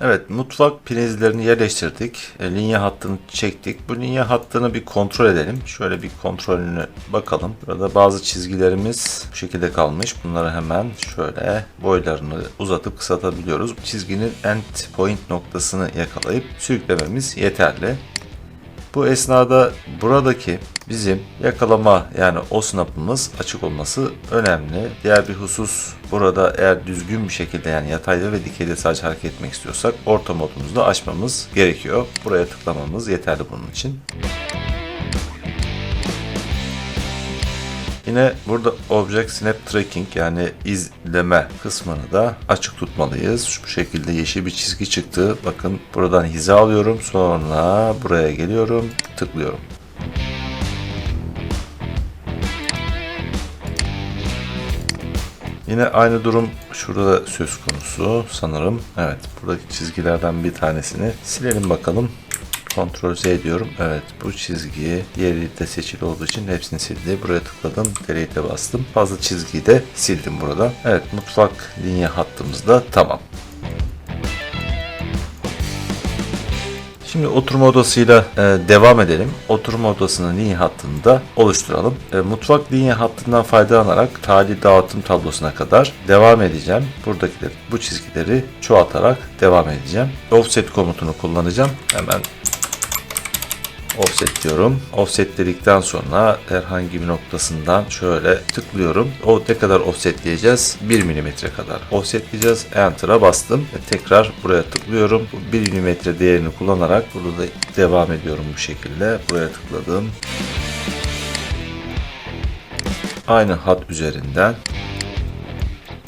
Evet mutfak prizlerini yerleştirdik. E, linye hattını çektik. Bu linye hattını bir kontrol edelim. Şöyle bir kontrolünü bakalım. Burada bazı çizgilerimiz bu şekilde kalmış. Bunları hemen şöyle boylarını uzatıp kısaltabiliyoruz. Çizginin end point noktasını yakalayıp sürüklememiz yeterli. Bu esnada buradaki bizim yakalama yani o snap'ımız açık olması önemli. Diğer bir husus burada eğer düzgün bir şekilde yani yatayda ve dikeyde sadece hareket etmek istiyorsak orta modumuzu da açmamız gerekiyor. Buraya tıklamamız yeterli bunun için. Yine burada Object Snap Tracking yani izleme kısmını da açık tutmalıyız. Şu şekilde yeşil bir çizgi çıktı. Bakın buradan hiza alıyorum. Sonra buraya geliyorum. Tıklıyorum. Yine aynı durum şurada söz konusu sanırım. Evet buradaki çizgilerden bir tanesini silelim bakalım. Kontrol Z diyorum. Evet bu çizgiyi yeri de seçili olduğu için hepsini sildi. Buraya tıkladım. Delete'e bastım. Fazla çizgiyi de sildim burada. Evet mutfak linye hattımız da tamam. Şimdi oturma odasıyla e, devam edelim. Oturma odasının linye hattını oluşturalım. E, mutfak linye hattından faydalanarak tali dağıtım tablosuna kadar devam edeceğim. Buradakileri, bu çizgileri çoğaltarak devam edeceğim. Offset komutunu kullanacağım. Hemen offset diyorum. Offset dedikten sonra herhangi bir noktasından şöyle tıklıyorum. O ne kadar offsetleyeceğiz? 1 mm kadar. Offsetleyeceğiz. Enter'a bastım. Ve tekrar buraya tıklıyorum. Bu 1 mm değerini kullanarak burada da devam ediyorum bu şekilde. Buraya tıkladım. Aynı hat üzerinden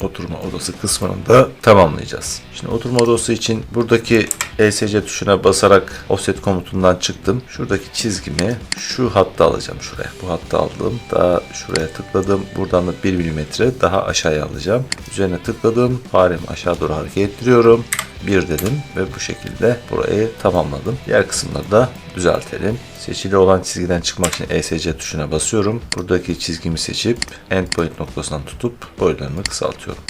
oturma odası kısmını da tamamlayacağız. Şimdi oturma odası için buradaki ESC tuşuna basarak offset komutundan çıktım. Şuradaki çizgimi şu hatta alacağım şuraya. Bu hatta aldım. Daha şuraya tıkladım. Buradan da 1 mm daha aşağıya alacağım. Üzerine tıkladım. Faremi aşağı doğru hareket ettiriyorum. 1 dedim ve bu şekilde burayı tamamladım. Diğer kısımları da düzeltelim. Seçili olan çizgiden çıkmak için ESC tuşuna basıyorum. Buradaki çizgimi seçip endpoint noktasından tutup boylarını kısaltıyorum.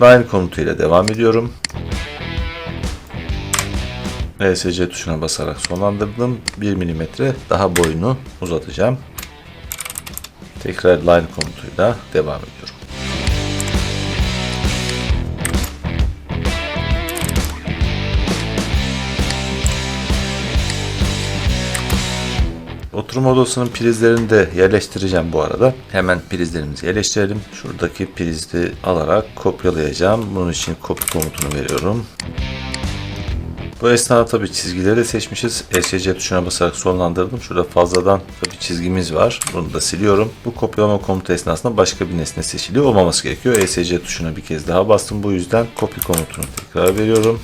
Line komutuyla devam ediyorum. ESC tuşuna basarak sonlandırdım. 1 mm daha boyunu uzatacağım. Tekrar line komutuyla devam ediyorum. Oturma odasının prizlerini de yerleştireceğim bu arada. Hemen prizlerimizi yerleştirelim. Şuradaki prizi alarak kopyalayacağım. Bunun için copy komutunu veriyorum. Bu esnada tabi çizgileri de seçmişiz. ESC tuşuna basarak sonlandırdım. Şurada fazladan tabi çizgimiz var. Bunu da siliyorum. Bu kopyalama komutu esnasında başka bir nesne seçili olmaması gerekiyor. ESC tuşuna bir kez daha bastım. Bu yüzden copy komutunu tekrar veriyorum.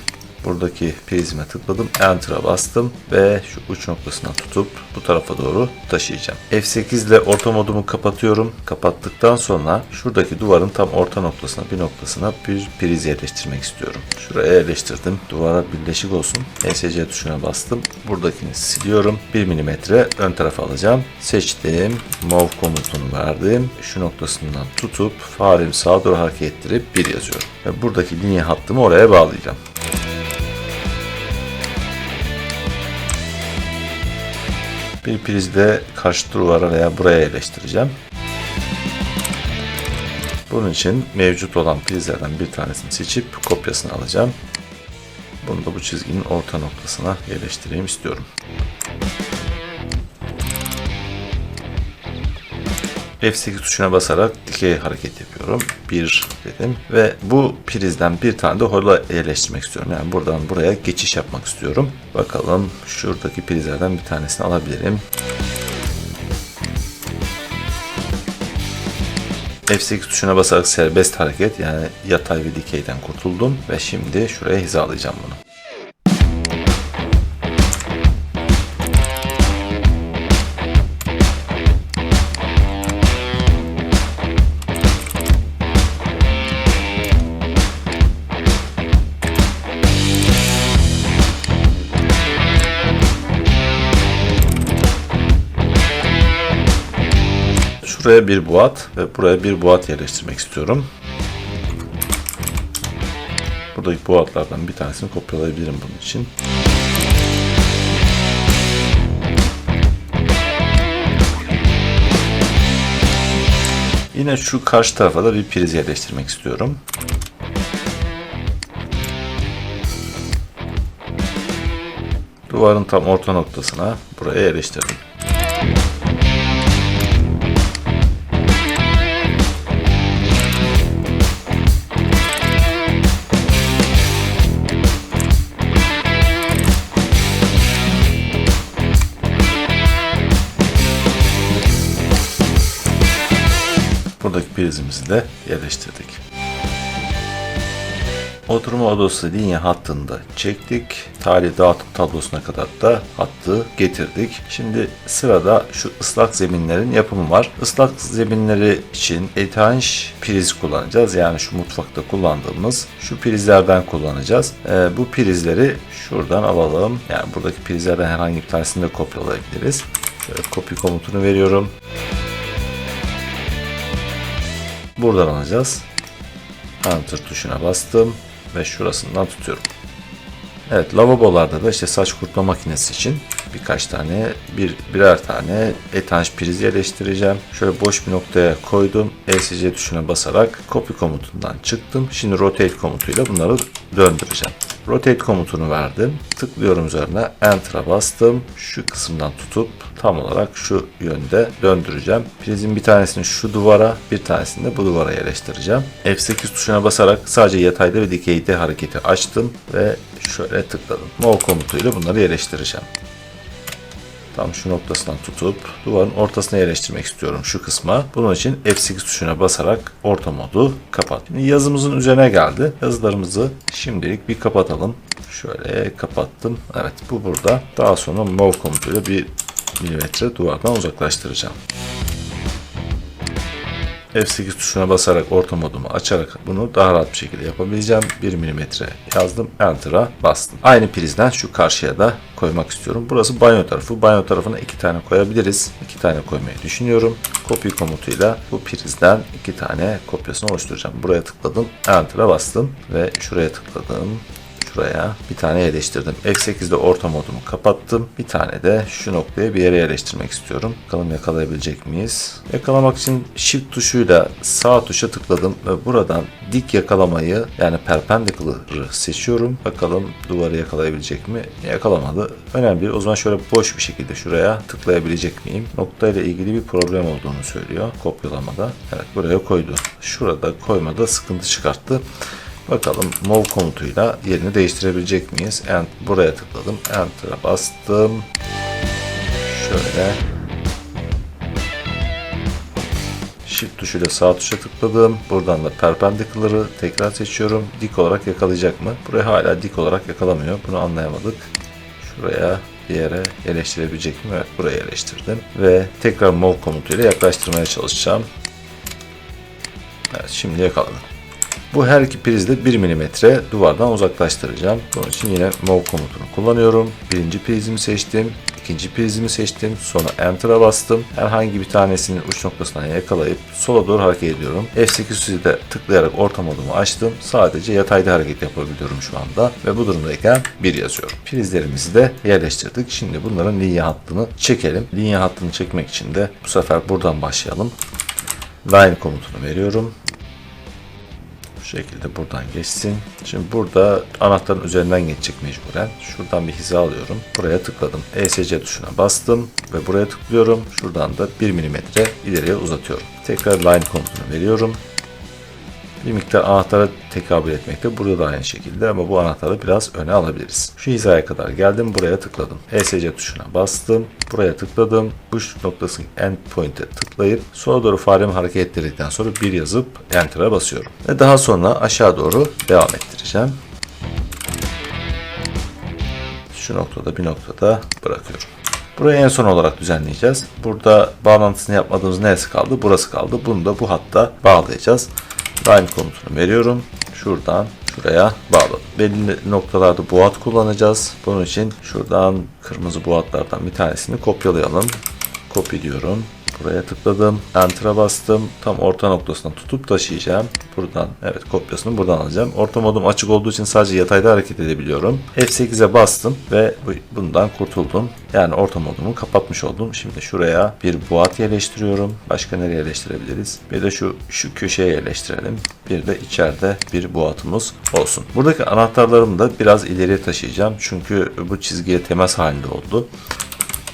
Buradaki prizme tıkladım. Enter'a bastım ve şu uç noktasından tutup bu tarafa doğru taşıyacağım. F8 ile orta modumu kapatıyorum. Kapattıktan sonra şuradaki duvarın tam orta noktasına bir noktasına bir priz yerleştirmek istiyorum. Şuraya yerleştirdim. Duvara birleşik olsun. ESC tuşuna bastım. Buradakini siliyorum. 1 mm ön tarafa alacağım. Seçtim. Move komutunu verdim. Şu noktasından tutup faremi sağa doğru hareket ettirip 1 yazıyorum. Ve buradaki linye hattımı oraya bağlayacağım. Bir prizi de karşı duvara veya buraya yerleştireceğim. Bunun için mevcut olan prizlerden bir tanesini seçip kopyasını alacağım. Bunu da bu çizginin orta noktasına yerleştireyim istiyorum. F8 tuşuna basarak dikey hareket yapıyorum. 1 dedim ve bu prizden bir tane de hola yerleştirmek istiyorum. Yani buradan buraya geçiş yapmak istiyorum. Bakalım şuradaki prizlerden bir tanesini alabilirim. F8 tuşuna basarak serbest hareket yani yatay ve dikeyden kurtuldum ve şimdi şuraya hizalayacağım bunu. Şuraya bir buat ve buraya bir buat yerleştirmek istiyorum. Buradaki buatlardan bir tanesini kopyalayabilirim bunun için. Yine şu karşı tarafa da bir priz yerleştirmek istiyorum. Duvarın tam orta noktasına buraya yerleştirdim. Prizimizi de yerleştirdik. Oturma odası linye hattında çektik. Talih dağıtım tablosuna kadar da hattı getirdik. Şimdi sırada şu ıslak zeminlerin yapımı var. Islak zeminleri için etanş priz kullanacağız. Yani şu mutfakta kullandığımız şu prizlerden kullanacağız. Ee, bu prizleri şuradan alalım. Yani buradaki prizlerden herhangi bir tanesini de kopyalayabiliriz. Şöyle copy komutunu veriyorum. Buradan alacağız. Enter tuşuna bastım ve şurasından tutuyorum. Evet lavabolarda da işte saç kurutma makinesi için birkaç tane bir birer tane etanş priz yerleştireceğim. Şöyle boş bir noktaya koydum. ESC tuşuna basarak copy komutundan çıktım. Şimdi rotate komutuyla bunları döndüreceğim. Rotate komutunu verdim. Tıklıyorum üzerine Enter'a bastım. Şu kısımdan tutup tam olarak şu yönde döndüreceğim. Prizin bir tanesini şu duvara, bir tanesini de bu duvara yerleştireceğim. F8 tuşuna basarak sadece yatayda ve dikeyde hareketi açtım ve şöyle tıkladım. Move komutuyla bunları yerleştireceğim. Tam şu noktasından tutup duvarın ortasına yerleştirmek istiyorum şu kısma. Bunun için F8 tuşuna basarak orta modu kapat. Şimdi yazımızın üzerine geldi. Yazılarımızı şimdilik bir kapatalım. Şöyle kapattım. Evet bu burada. Daha sonra move komutuyla bir milimetre duvardan uzaklaştıracağım. F8 tuşuna basarak orta modumu açarak bunu daha rahat bir şekilde yapabileceğim. 1 mm yazdım. Enter'a bastım. Aynı prizden şu karşıya da koymak istiyorum. Burası banyo tarafı. Banyo tarafına iki tane koyabiliriz. İki tane koymayı düşünüyorum. Copy komutuyla bu prizden iki tane kopyasını oluşturacağım. Buraya tıkladım. Enter'a bastım ve şuraya tıkladım şuraya bir tane yerleştirdim. F8'de orta modumu kapattım. Bir tane de şu noktaya bir yere yerleştirmek istiyorum. Bakalım yakalayabilecek miyiz? Yakalamak için Shift tuşuyla sağ tuşa tıkladım ve buradan dik yakalamayı yani perpendicular'ı seçiyorum. Bakalım duvarı yakalayabilecek mi? Yakalamadı. Önemli değil. O zaman şöyle boş bir şekilde şuraya tıklayabilecek miyim? Noktayla ilgili bir problem olduğunu söylüyor kopyalamada. Evet buraya koydu. Şurada koymada sıkıntı çıkarttı. Bakalım move komutuyla yerini değiştirebilecek miyiz? Ent buraya tıkladım. Enter'a bastım. Şöyle. Shift tuşuyla sağ tuşa tıkladım. Buradan da perpendicular'ı tekrar seçiyorum. Dik olarak yakalayacak mı? Buraya hala dik olarak yakalamıyor. Bunu anlayamadık. Şuraya bir yere yerleştirebilecek mi? Evet buraya yerleştirdim. Ve tekrar move komutuyla yaklaştırmaya çalışacağım. Evet şimdi yakaladım. Bu her iki prizde 1 mm duvardan uzaklaştıracağım. Bunun için yine move komutunu kullanıyorum. Birinci prizimi seçtim. ikinci prizimi seçtim. Sonra Enter'a bastım. Herhangi bir tanesinin uç noktasından yakalayıp sola doğru hareket ediyorum. F8 de tıklayarak orta modumu açtım. Sadece yatayda hareket yapabiliyorum şu anda. Ve bu durumdayken 1 yazıyorum. Prizlerimizi de yerleştirdik. Şimdi bunların linye hattını çekelim. Linye hattını çekmek için de bu sefer buradan başlayalım. Line komutunu veriyorum. Şekilde buradan geçsin. Şimdi burada anahtarın üzerinden geçecek mecburen. Şuradan bir hiza alıyorum. Buraya tıkladım. ESC tuşuna bastım ve buraya tıklıyorum. Şuradan da 1 mm ileriye uzatıyorum. Tekrar line komutunu veriyorum. Bir miktar anahtara tekabül etmekte. Burada da aynı şekilde ama bu anahtarı biraz öne alabiliriz. Şu hizaya kadar geldim. Buraya tıkladım. ESC tuşuna bastım. Buraya tıkladım. Bu noktası endpoint'e tıklayıp sola doğru faremi hareket ettirdikten sonra bir yazıp Enter'a basıyorum. Ve daha sonra aşağı doğru devam ettireceğim. Şu noktada bir noktada bırakıyorum. Burayı en son olarak düzenleyeceğiz. Burada bağlantısını yapmadığımız neresi kaldı? Burası kaldı. Bunu da bu hatta bağlayacağız. Line komutunu veriyorum. Şuradan şuraya bağladım. Belli noktalarda buat kullanacağız. Bunun için şuradan kırmızı buatlardan bir tanesini kopyalayalım. Copy diyorum. Buraya tıkladım. Enter'a bastım. Tam orta noktasına tutup taşıyacağım. Buradan evet kopyasını buradan alacağım. Orta modum açık olduğu için sadece yatayda hareket edebiliyorum. F8'e bastım ve bu- bundan kurtuldum. Yani orta modumu kapatmış oldum. Şimdi şuraya bir boğat yerleştiriyorum. Başka nereye yerleştirebiliriz? Bir de şu şu köşeye yerleştirelim. Bir de içeride bir boğatımız olsun. Buradaki anahtarlarımı da biraz ileriye taşıyacağım. Çünkü bu çizgiye temas halinde oldu.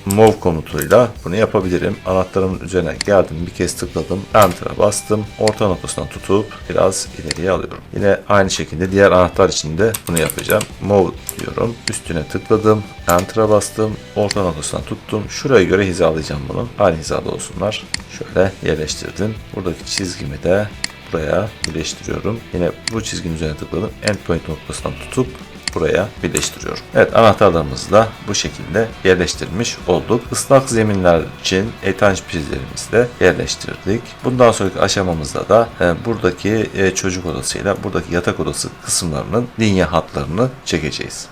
Move komutuyla bunu yapabilirim. Anahtarımın üzerine geldim bir kez tıkladım. Enter'a bastım. Orta noktasından tutup biraz ileriye alıyorum. Yine aynı şekilde diğer anahtar için de bunu yapacağım. Move diyorum. Üstüne tıkladım. Enter'a bastım. Orta noktasından tuttum. Şuraya göre hizalayacağım bunu. Aynı hizada olsunlar. Şöyle yerleştirdim. Buradaki çizgimi de buraya birleştiriyorum. Yine bu çizginin üzerine tıkladım. Endpoint noktasından tutup buraya birleştiriyorum. Evet anahtarlarımızı da bu şekilde yerleştirmiş olduk. Islak zeminler için etanj prizlerimizi de yerleştirdik. Bundan sonraki aşamamızda da e, buradaki e, çocuk odasıyla buradaki yatak odası kısımlarının linye hatlarını çekeceğiz.